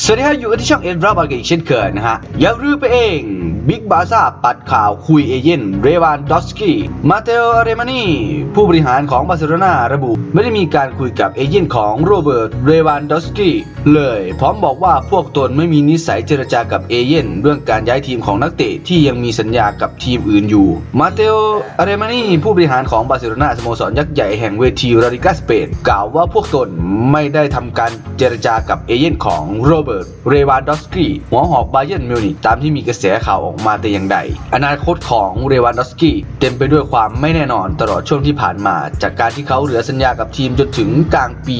สวัสดีครับอยู่กันที่ช่องเอ็นรับอลกันอีกเช่นเคยนะฮะ อย่าลืมไปเองบิ๊กบาซ่าปัดข่าวคุยเอเย่นเรวานดอสกี้มาเตโอเรมานีผู้บริหารของบาร์เซโลนาระบุ ไม่ได้มีการคุยกับเอเย่นของโรเบิร์ตเรวานดอสกี้เลย พร้อมบอกว่าพวกตนไม่มีนิสัยเจรจากับเอเย่นเรื่องการย้ายทีมของนักเตะที่ยังมีสัญญากับทีมอื่นอยู่มาเตโอเรมานีผู้บริหารของบาร์เซโลนาสโมสรยักษ์ใหญ่แห่งเวทีลาลิกาสเปนกล่าวว่าพวกตนไม่ได้ทำการเจรจากับเอเย่นของโรเบิร์ต เรวานดอสกี้ หัวหอกบาเยิร์นมิวนิกตามที่มีกระแสข่าวออกมาแต่อย่างใด อนาคตของเรวานดอสกี้เต็มไปด้วยความไม่แน่นอนตลอดช่วงที่ผ่านมา จากการที่เขาเหลือสัญญากับทีมจนถึงกลางปี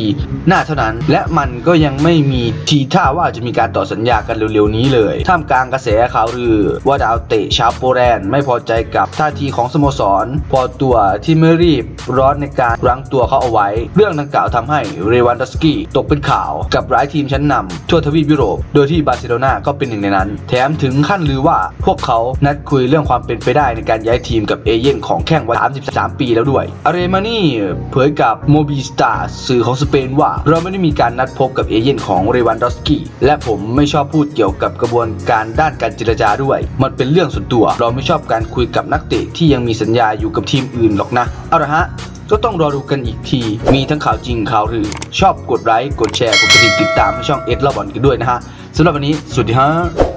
หน้าเท่านั้น และมันก็ยังไม่มีทีท่าว่าจะมีการต่อสัญญากันเร็วๆนี้เลย ท่ามกลางกระแสข่าวลือว่าดาวเตะชาวโปแลนด์ไม่พอใจกับท่าทีของสโมสร พอตัวที่ไม่รีบร้อนในการรั้งตัวเขาเอาไว้ เรื่องดังกล่าวทำให้เรวันดอสกี้ตกเป็นข่าวกับหลายทีมชั้นนำทั่วทวีปยุโรป โดยที่บาร์เซโลนาก็เป็นหนึ่งในนั้น แถมถึงขั้นลือว่าพวกเขานัดคุยเรื่องความเป็นไปได้ในการย้ายทีมกับเอเย่นของแข้งวัย 33 ปีแล้วด้วยอาเรมานี่เผยกับโมบีสตาร์สื่อของสเปนว่า เราไม่ได้มีการนัดพบกับเอเย่นของเรวันดอสกี้และผมไม่ชอบพูดเกี่ยวกับกระบวนการด้านการเจรจาด้วย มันเป็นเรื่องส่วนตัว เราไม่ชอบการคุยกับนักเตะที่ยังมีสัญญาอยู่กับทีมอื่นหรอกนะเอาละฮะ ก็ต้องรอดูกันอีกที มีทั้งข่าวจริงข่าวลือ ชอบกดไลค์กดแชร์กดกระดิ่งติดตามให้ช่องเอ็ดลาบอลกันด้วยนะฮะสำหรับวันนี้สวัสดีฮะ